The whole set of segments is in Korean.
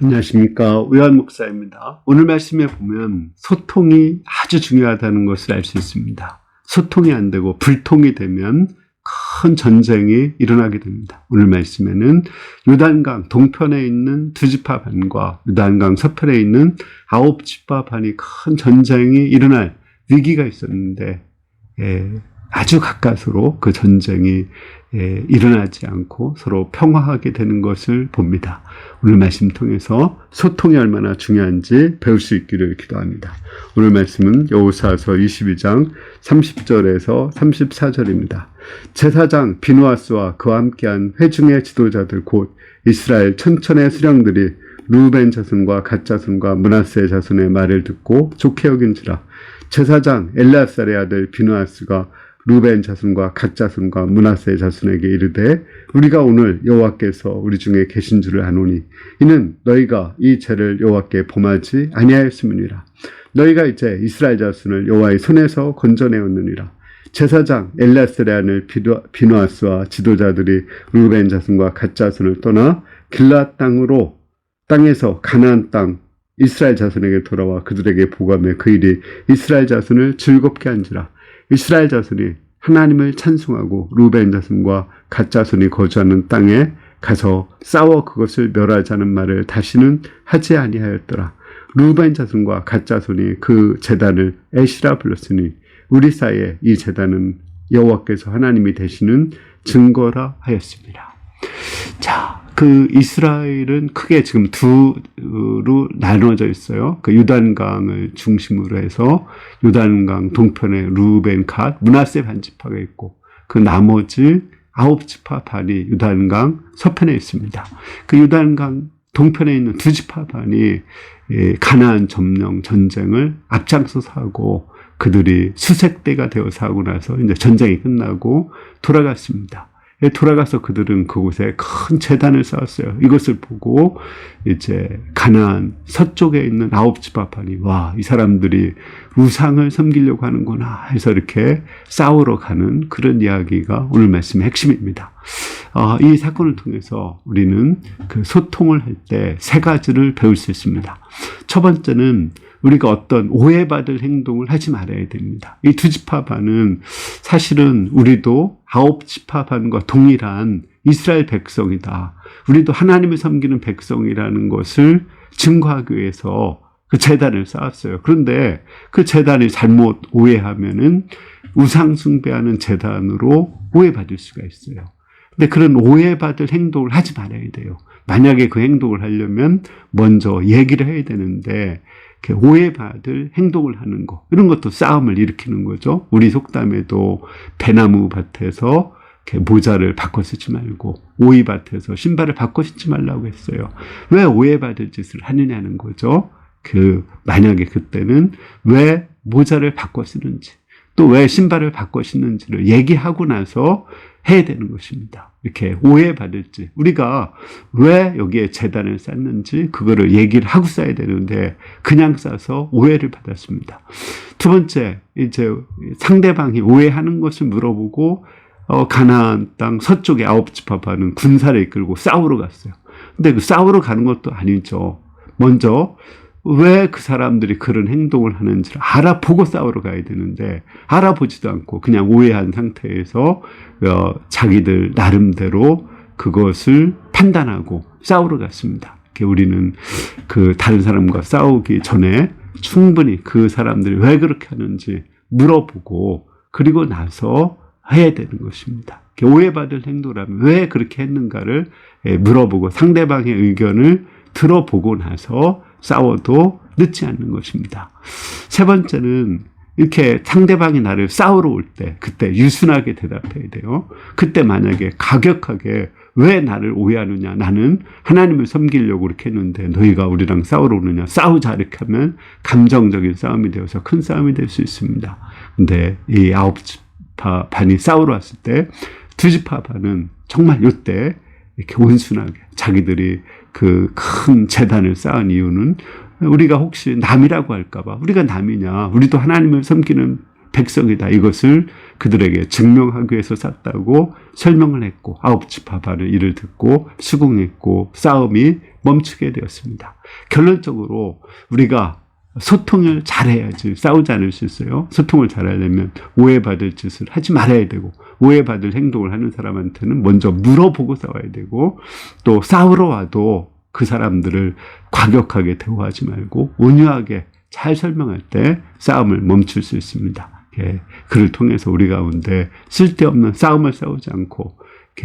안녕하십니까. 의한 목사입니다. 오늘 말씀에 보면 소통이 아주 중요하다는 것을 알 수 있습니다. 소통이 안 되고 불통이 되면 큰 전쟁이 일어나게 됩니다. 오늘 말씀에는 요단강 동편에 있는 두 지파 반과 요단강 서편에 있는 아홉 지파 반이 큰 전쟁이 일어날 위기가 있었는데 예, 아주 가까스로 그 전쟁이 예, 일어나지 않고 서로 평화하게 되는 것을 봅니다. 오늘 말씀 통해서 소통이 얼마나 중요한지 배울 수 있기를 기도합니다. 오늘 말씀은 여호사서 22장 30절에서 34절입니다. 제사장 비누아스와 그와 함께한 회중의 지도자들 곧 이스라엘 천천의 수령들이 루벤 자손과 갓 자손과 문하세 자손의 말을 듣고 좋게 여긴지라 제사장 엘라살의 아들 비누아스가 루벤 자손과 갓 자손과 문하세 자손에게 이르되 우리가 오늘 여호와께서 우리 중에 계신 줄을 아노니 이는 너희가 이 죄를 여호와께 범하지 아니하였음이니라. 너희가 이제 이스라엘 자손을 여호와의 손에서 건져내었느니라. 제사장 아들 비누아스와 지도자들이 루벤 자손과 갓 자손을 떠나 길라 땅으로 땅에서 가나안 땅 이스라엘 자손에게 돌아와 그들에게 보감해 그 일이 이스라엘 자손을 즐겁게 한지라. 이스라엘 자손이 하나님을 찬송하고 루벤 자손과 갓 자손이 거주하는 땅에 가서 싸워 그것을 멸하자는 말을 다시는 하지 아니하였더라. 루벤 자손과 갓 자손이 그 재단을 에시라 불렀으니 우리 사이에 이 재단은 여호와께서 하나님이 되시는 증거라 하였습니다. 자, 그 이스라엘은 크게 지금 두로 나눠져 있어요. 그 유단강을 중심으로 해서 유단강 동편에 루벤 갓, 문하세 반지파가 있고 그 나머지 아홉 지파 반이 유단강 서편에 있습니다. 그 유단강 동편에 있는 두 지파 반이 가나안 점령 전쟁을 앞장서서 하고 그들이 수색대가 되어서 하고 나서 이제 전쟁이 끝나고 돌아갔습니다. 돌아가서 그들은 그곳에 큰 재단을 쌓았어요. 이것을 보고 이제 가나안 서쪽에 있는 아홉 지파판이 와 이 사람들이 우상을 섬기려고 하는구나 해서 이렇게 싸우러 가는 그런 이야기가 오늘 말씀의 핵심입니다. 어, 이 사건을 통해서 우리는 그 소통을 할 때 세 가지를 배울 수 있습니다. 첫 번째는 우리가 어떤 오해받을 행동을 하지 말아야 됩니다. 이 두 지파 반은 사실은 우리도 아홉 지파반과 동일한 이스라엘 백성이다. 우리도 하나님을 섬기는 백성이라는 것을 증거하기 위해서 그 재단을 쌓았어요. 그런데 그 재단이 잘못 오해하면은 우상 숭배하는 재단으로 오해받을 수가 있어요. 근데 그런 오해받을 행동을 하지 말아야 돼요. 만약에 그 행동을 하려면 먼저 얘기를 해야 되는데 오해받을 행동을 하는 거 이런 것도 싸움을 일으키는 거죠. 우리 속담에도 배나무 밭에서 모자를 바꿔 쓰지 말고 오이밭에서 신발을 바꿔 신지 말라고 했어요. 왜 오해받을 짓을 하느냐는 거죠. 그 만약에 그때는 왜 모자를 바꿔 쓰는지 또 왜 신발을 바꿔 신는지를 얘기하고 나서 해야 되는 것입니다. 이렇게 오해받을지 우리가 왜 여기에 재단을 쌓는지 그거를 얘기를 하고 쌓아야 되는데 그냥 쌓아서 오해를 받았습니다. 두 번째 이제 상대방이 오해하는 것을 물어보고 어, 가나안 땅 서쪽에 아홉 지파파는 군사를 이끌고 싸우러 갔어요. 근데 그 싸우러 가는 것도 아니죠. 먼저 왜 그 사람들이 그런 행동을 하는지를 알아보고 싸우러 가야 되는데 알아보지도 않고 그냥 오해한 상태에서 어, 자기들 나름대로 그것을 판단하고 싸우러 갔습니다. 우리는 그 다른 사람과 싸우기 전에 충분히 그 사람들이 왜 그렇게 하는지 물어보고 그리고 나서 해야 되는 것입니다. 오해받을 행동이라면 왜 그렇게 했는가를 예, 물어보고 상대방의 의견을 들어보고 나서 싸워도 늦지 않는 것입니다. 세 번째는 이렇게 상대방이 나를 싸우러 올 때, 그때 유순하게 대답해야 돼요. 그때 만약에 가격하게 왜 나를 오해하느냐? 나는 하나님을 섬기려고 그렇게 했는데 너희가 우리랑 싸우러 오느냐? 싸우자 이렇게 하면 감정적인 싸움이 되어서 큰 싸움이 될 수 있습니다. 근데 이 아홉 지파 반이 싸우러 왔을 때 두 지파 반은 정말 이때 이렇게 온순하게 자기들이 그 큰 재단을 쌓은 이유는 우리가 혹시 남이라고 할까봐 우리가 남이냐 우리도 하나님을 섬기는 백성이다. 이것을 그들에게 증명하기 위해서 쌌다고 설명을 했고 아홉 지파바를 이를 듣고 수긍했고 싸움이 멈추게 되었습니다. 결론적으로 우리가 소통을 잘해야지 싸우지 않을 수 있어요. 소통을 잘하려면 오해받을 짓을 하지 말아야 되고 오해받을 행동을 하는 사람한테는 먼저 물어보고 싸워야 되고 또 싸우러 와도 그 사람들을 과격하게 대우하지 말고 온유하게 잘 설명할 때 싸움을 멈출 수 있습니다. 예, 그를 통해서 우리 가운데 쓸데없는 싸움을 싸우지 않고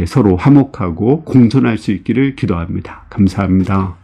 서로 화목하고 공존할 수 있기를 기도합니다. 감사합니다.